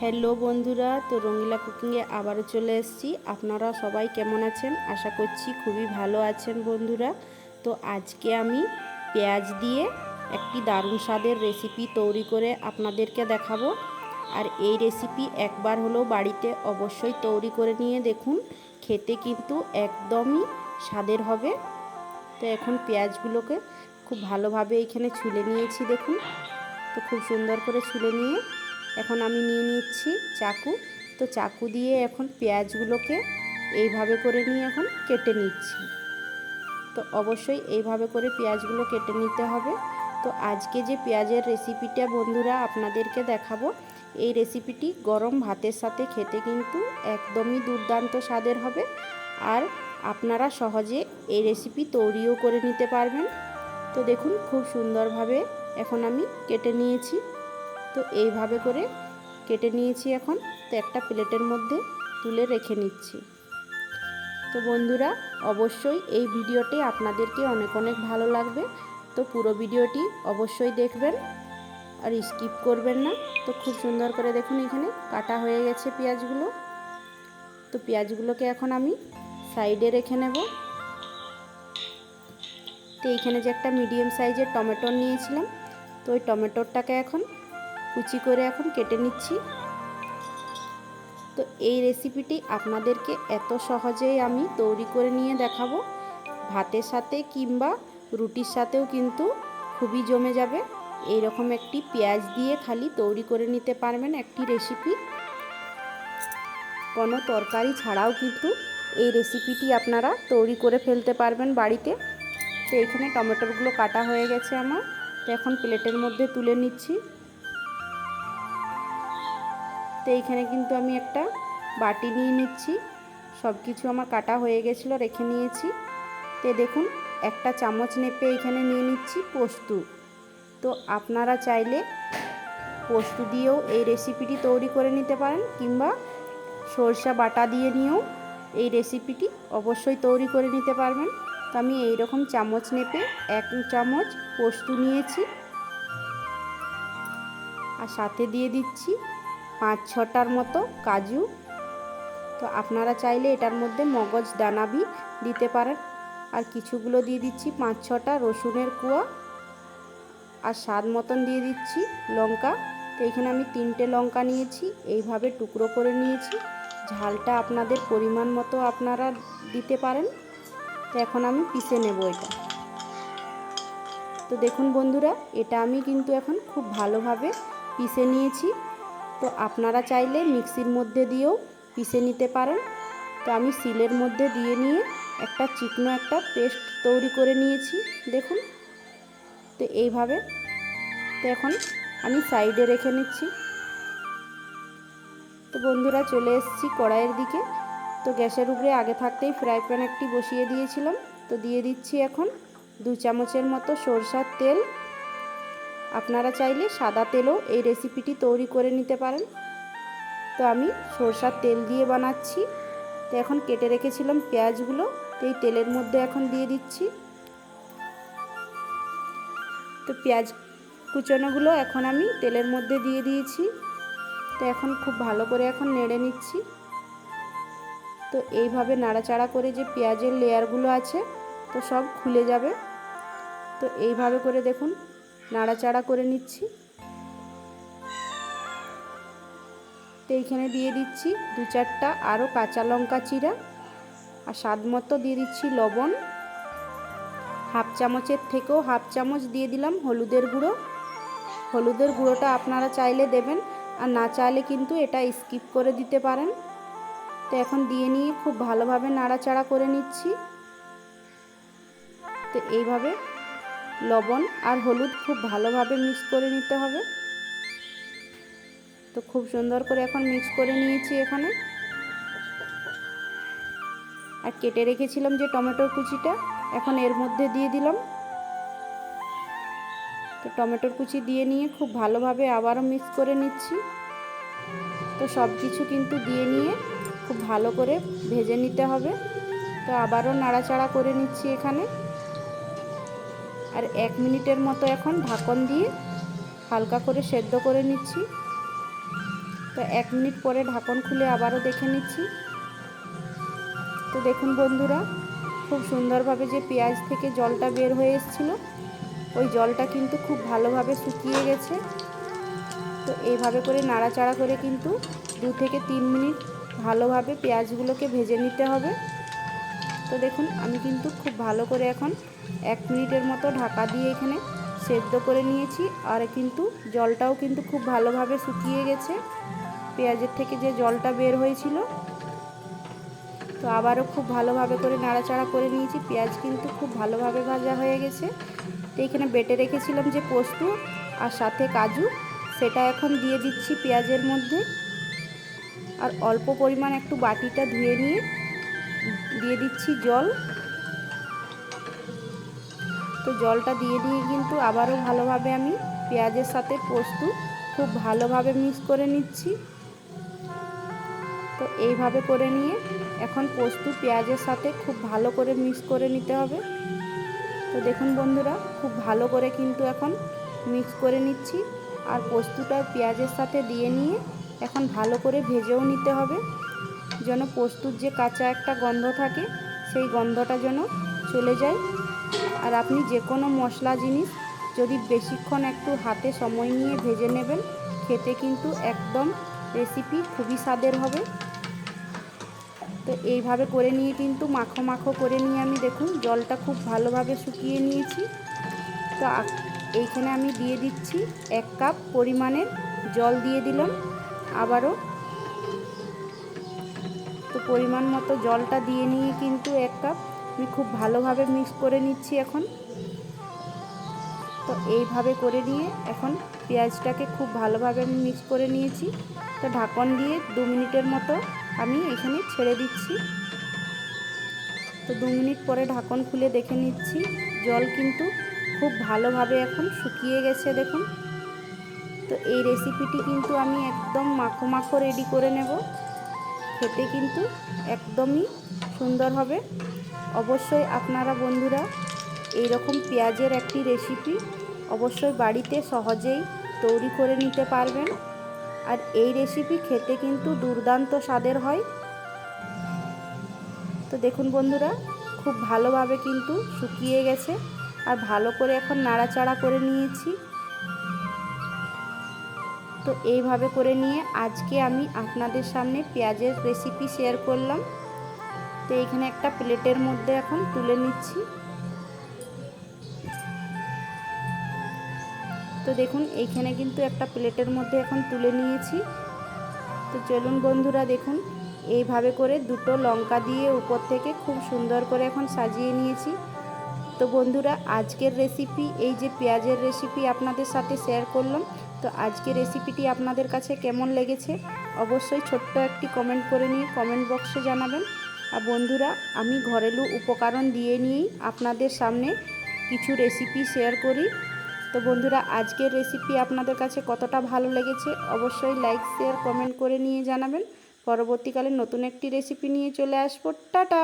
Hello বন্ধুরা, তো রঙিলা কুকিংয়ে আবারও চলে এসেছি। আপনারা সবাই কেমন আছেন? আশা করছি খুবই ভালো আছেন বন্ধুরা। তো আজকে আমি পেঁয়াজ দিয়ে একটি দারুণ স্বাদের রেসিপি তৈরি করে আপনাদেরকে দেখাবো। আর এই রেসিপি একবার হলেও বাড়িতে অবশ্যই তৈরি করে নিয়ে দেখুন। খেতে কিন্তু একদমই স্বাদের হবে। তো এখন পেঁয়াজগুলোকে খুব ভালোভাবে এখানে ছুলে নিয়েছি দেখুন। তো খুব সুন্দর করে ছুলে নিয়ে এখন আমি নিয়ে নিচ্ছি চাকু। তো চাকু দিয়ে এখন পেঁয়াজগুলোকে এইভাবে করে নিয়ে এখন কেটে নিচ্ছি। তো অবশ্যই এইভাবে করে পেঁয়াজগুলো কেটে নিতে হবে। তো আজকে যে পেঁয়াজের রেসিপিটা বন্ধুরা আপনাদেরকে দেখাবো, এই রেসিপিটি গরম ভাতের সাথে খেতে কিন্তু একদমই দুর্দান্ত স্বাদের হবে। আর আপনারা সহজে এই রেসিপি তৈরিও করে নিতে পারবেন। তো দেখুন, খুব সুন্দরভাবে এখন আমি কেটে নিয়েছি। তো এইভাবে করে কেটে নিয়েছি এখন। তো একটা প্লেটের মধ্যে তুলে রেখে নিচ্ছি। তো বন্ধুরা, অবশ্যই এই ভিডিওটি আপনাদেরকে অনেক অনেক ভালো লাগবে। তো পুরো ভিডিওটি অবশ্যই দেখবেন আর স্কিপ করবেন না। তো খুব সুন্দর করে দেখুন এখানে কাটা হয়ে গেছে পেঁয়াজগুলো। তো পেঁয়াজগুলোকে এখন আমি সাইডে রেখে নেব। তো এইখানে যে একটা মিডিয়াম সাইজের টমেটো নিয়েছিলাম। তো ওই টমেটোরটাকে এখন কুচি করে এখন কেটে নিচ্ছি। তো এই রেসিপিটি আপনাদেরকে এত সহজেই আমি তৈরি করে নিয়ে দেখাবো। ভাতের সাথে কিংবা রুটির সাথেও কিন্তু খুবই জমে যাবে। এই রকম একটি পেঁয়াজ দিয়ে খালি তৈরি করে নিতে পারবেন একটি রেসিপি কোনো তরকারি ছাড়াও কিন্তু এই রেসিপিটি আপনারা তৈরি করে ফেলতে পারবেন বাড়িতে। তো এখানে টমেটোগুলো কাটা হয়ে গেছে আমার। তো এখন প্লেটের মধ্যে তুলে নিচ্ছি। তো এইখানে কিন্তু আমি একটা বাটি নিয়ে নিচ্ছি। সব কিছু আমার কাটা হয়ে গেছিল, রেখে নিয়েছি। তো দেখুন, একটা চামচ নেপে এখানে নিয়ে নিচ্ছি পোস্ত। তো আপনারা চাইলে পোস্ত দিয়েও এই রেসিপিটি তৈরি করে নিতে পারেন, কিংবা সরষা বাটা দিয়ে নিয়েও এই রেসিপিটি অবশ্যই তৈরি করে নিতে পারবেন। তো আমি এই রকম চামচ নেপে এক চামচ পোস্ত নিয়েছি। আর সাথে দিয়ে দিচ্ছি পাঁচ ছটার মতো কাজু। তো আপনারা চাইলে এটার মধ্যে মগজ দানাবি দিতে পারেন। আর কিছুগুলো দিয়ে দিচ্ছি পাঁচ ছটা রসুনের কুয়া। আর স্বাদ মতন দিয়ে দিচ্ছি লঙ্কা। তো এখানে আমি তিনটে লঙ্কা নিয়েছি, এইভাবে টুকরো করে নিয়েছি। ঝালটা আপনাদের পরিমাণ মতো আপনারা দিতে পারেন। তো এখন আমি পিষে নেব এটা। তো দেখুন বন্ধুরা, এটা আমি কিন্তু এখন খুব ভালোভাবে পিষে নিয়েছি। তো আপনারা চাইলে মিক্সির মধ্যে দিয়েও পিষে নিতে পারেন। তো আমি সিলের মধ্যে দিয়ে নিয়ে একটা চিকনো একটা পেস্ট তৈরি করে নিয়েছি, দেখুন। তো এইভাবে, তো এখন আমি সাইডে রেখে নিচ্ছি। তো বন্ধুরা, চলে এসেছি কড়াইয়ের দিকে। তো গ্যাসের উপরে আগে থাকতেই ফ্রাই প্যান একটি বসিয়ে দিয়েছিলাম। তো দিয়ে দিচ্ছি এখন দু চামচের মতো সরষার তেল। আপনারা চাইলে সাদা তেলও এই রেসিপিটি তৈরি করে নিতে পারেন। তো আমি সরষার তেল দিয়ে বানাচ্ছি। তো এখন কেটে রেখেছিলাম পেঁয়াজগুলো। তো এই তেলের মধ্যে এখন দিয়ে দিচ্ছি। তো পেঁয়াজ কুচনোগুলো এখন আমি তেলের মধ্যে দিয়ে দিয়েছি। তো এখন খুব ভালো করে এখন নেড়ে নিচ্ছি। তো এইভাবে নাড়াচাড়া করে যে পেঁয়াজের লেয়ারগুলো আছে, তো সব খুলে যাবে। তো এইভাবে করে দেখুন নাড়াচাড়া করে নিচ্ছি। তো এইখানে দিয়ে দিচ্ছি দু চারটা আরও কাঁচা লঙ্কা চিরা আর স্বাদ মতো দিয়ে দিচ্ছি লবণ। হাফ চামচের থেকেও হাফ চামচ দিয়ে দিলাম হলুদের গুঁড়ো। হলুদের গুঁড়োটা আপনারা চাইলে দেবেন আর না চাইলে কিন্তু এটা স্কিপ করে দিতে পারেন। তো এখন দিয়ে নিয়ে খুব ভালোভাবে নাড়াচাড়া করে নিচ্ছি। তো এইভাবে লবণ আর হলুদ খুব ভালোভাবে মিক্স করে নিতে হবে। তো খুব সুন্দর করে এখন মিক্স করে নিয়েছি এখানে। আর কেটে রেখেছিলাম যে টমেটোর কুচিটা, এখন এর মধ্যে দিয়ে দিলাম। তো টমেটোর কুচি দিয়ে নিয়ে খুব ভালোভাবে আবারও মিক্স করে নিচ্ছি। তো সব কিছু কিন্তু দিয়ে নিয়ে খুব ভালো করে ভেজে নিতে হবে। তো আবারও নাড়াচাড়া করে নিচ্ছি এখানে। আর এক মিনিটের মতো এখন ঢাকন দিয়ে হালকা করে সেদ্ধ করে নিচ্ছি। তো এক মিনিট পরে ঢাকন খুলে আবারও দেখে নিচ্ছি। তো দেখুন বন্ধুরা, খুব সুন্দরভাবে যে পেঁয়াজ থেকে জলটা বের হয়ে এসেছিল, ওই জলটা কিন্তু খুব ভালোভাবে শুকিয়ে গেছে। তো এইভাবে করে নাড়াচাড়া করে কিন্তু দু থেকে তিন মিনিট ভালোভাবে পেঁয়াজগুলোকে ভেজে নিতে হবে। তো দেখুন, আমি কিন্তু খুব ভালো করে এখন এক মিনিটের মতো ঢাকা দিয়ে এখানে সেদ্ধ করে নিয়েছি। আর কিন্তু জলটাও কিন্তু খুব ভালোভাবে শুকিয়ে গেছে। পেঁয়াজের থেকে যে জলটা বের হয়েছিল, তো আবারও খুব ভালোভাবে করে নাড়াচাড়া করে নিয়েছি। পেঁয়াজ কিন্তু খুব ভালোভাবে ভাজা হয়ে গেছে। তো এখানে বেটে রেখেছিলাম যে পোস্ত আর সাথে কাজু, সেটা এখন দিয়ে দিচ্ছি পেঁয়াজের মধ্যে। আর অল্প পরিমাণ একটু বাটিটা ধুয়ে নিয়ে দিয়ে দিচ্ছি জল। তো জলটা দিয়ে দিয়ে কিন্তু আবারও ভালোভাবে আমি পেঁয়াজের সাথে পোস্ত খুব ভালোভাবে মিক্স করে নিচ্ছি। তো এইভাবে করে নিয়ে এখন পোস্ত পেঁয়াজের সাথে খুব ভালো করে মিক্স করে নিতে হবে। তো দেখুন বন্ধুরা, খুব ভালো করে কিন্তু এখন মিক্স করে নিচ্ছি। আর পোস্তটা পেঁয়াজের সাথে দিয়ে নিয়ে এখন ভালো করে ভেজেও নিতে হবে। যেন পোস্তুর যে কাঁচা একটা গন্ধ থাকে, সেই গন্ধটা যেন চলে যায়। আর আপনি যে কোনো মশলা জিনিস যদি বেশিক্ষণ একটু হাতে সময় নিয়ে ভেজে নেবেন, খেতে কিন্তু একদম রেসিপি খুবই স্বাদের হবে। তো এইভাবে করে নিয়ে কিন্তু মাখো মাখো করে নিয়ে আমি দেখুন জলটা খুব ভালোভাবে শুকিয়ে নিয়েছি। তো এইখানে আমি দিয়ে দিচ্ছি এক কাপ পরিমাণের জল দিয়ে দিলাম। আবারও তো পরিমাণ মতো জলটা দিয়ে নিয়ে কিন্তু এক কাপ। আমি খুব ভালোভাবে মিক্স করে নিচ্ছি এখন। তো এইভাবে করে নিয়ে এখন পেঁয়াজটাকে খুব ভালোভাবে আমি মিক্স করে নিয়েছি। তো ঢাকন দিয়ে দু মিনিটের মতো আমি এখানে ছেড়ে দিচ্ছি। তো দু মিনিট পরে ঢাকন খুলে দেখে নিচ্ছি। জল কিন্তু খুব ভালোভাবে এখন শুকিয়ে গেছে দেখুন। তো এই রেসিপিটি কিন্তু আমি একদম মাখো মাখো রেডি করে নেব। খেতে কিন্তু একদমই সুন্দর হবে। অবশ্যই আপনারা বন্ধুরা এই রকম পেঁয়াজের একটি রেসিপি অবশ্যই বাড়িতে সহজেই তৈরি করে নিতে পারবেন। আর এই রেসিপি খেতে কিন্তু দুর্দান্ত স্বাদের হয়। তো দেখুন বন্ধুরা, খুব ভালোভাবে কিন্তু শুকিয়ে গেছে। আর ভালো করে এখন নাড়াচাড়া করে নিয়েছি। তো এইভাবে করে নিয়ে আজকে আমি আপনাদের সামনে পেঁয়াজের রেসিপি শেয়ার করলাম। তো এইখানে একটা প্লেটের মধ্যে এখন তুলে নিচ্ছি। তো দেখুন এইখানে কিন্তু একটা প্লেটের মধ্যে এখন তুলে নিয়েছি। তো চলুন বন্ধুরা, দেখুন, এইভাবে করে দুটো লঙ্কা দিয়ে উপর থেকে খুব সুন্দর করে এখন সাজিয়ে নিয়েছি। তো বন্ধুরা, আজকের রেসিপি এই যে পেঁয়াজের রেসিপি আপনাদের সাথে শেয়ার করলাম তো আজকের রেসিপিটি আপনাদের কাছে কেমন লেগেছে অবশ্যই ছোট্ট একটি কমেন্ট করে নিয়ে কমেন্ট বক্সে জানাবেন। আর বন্ধুরা, আমি ঘরেলু উপকরণ দিয়ে নিয়েই আপনাদের সামনে কিছু রেসিপি শেয়ার করি। তো বন্ধুরা, আজকের রেসিপি আপনাদের কাছে কতটা ভালো লেগেছে অবশ্যই লাইক শেয়ার কমেন্ট করে নিয়ে জানাবেন। পরবর্তীকালে নতুন একটি রেসিপি নিয়ে চলে আসব। টাটা!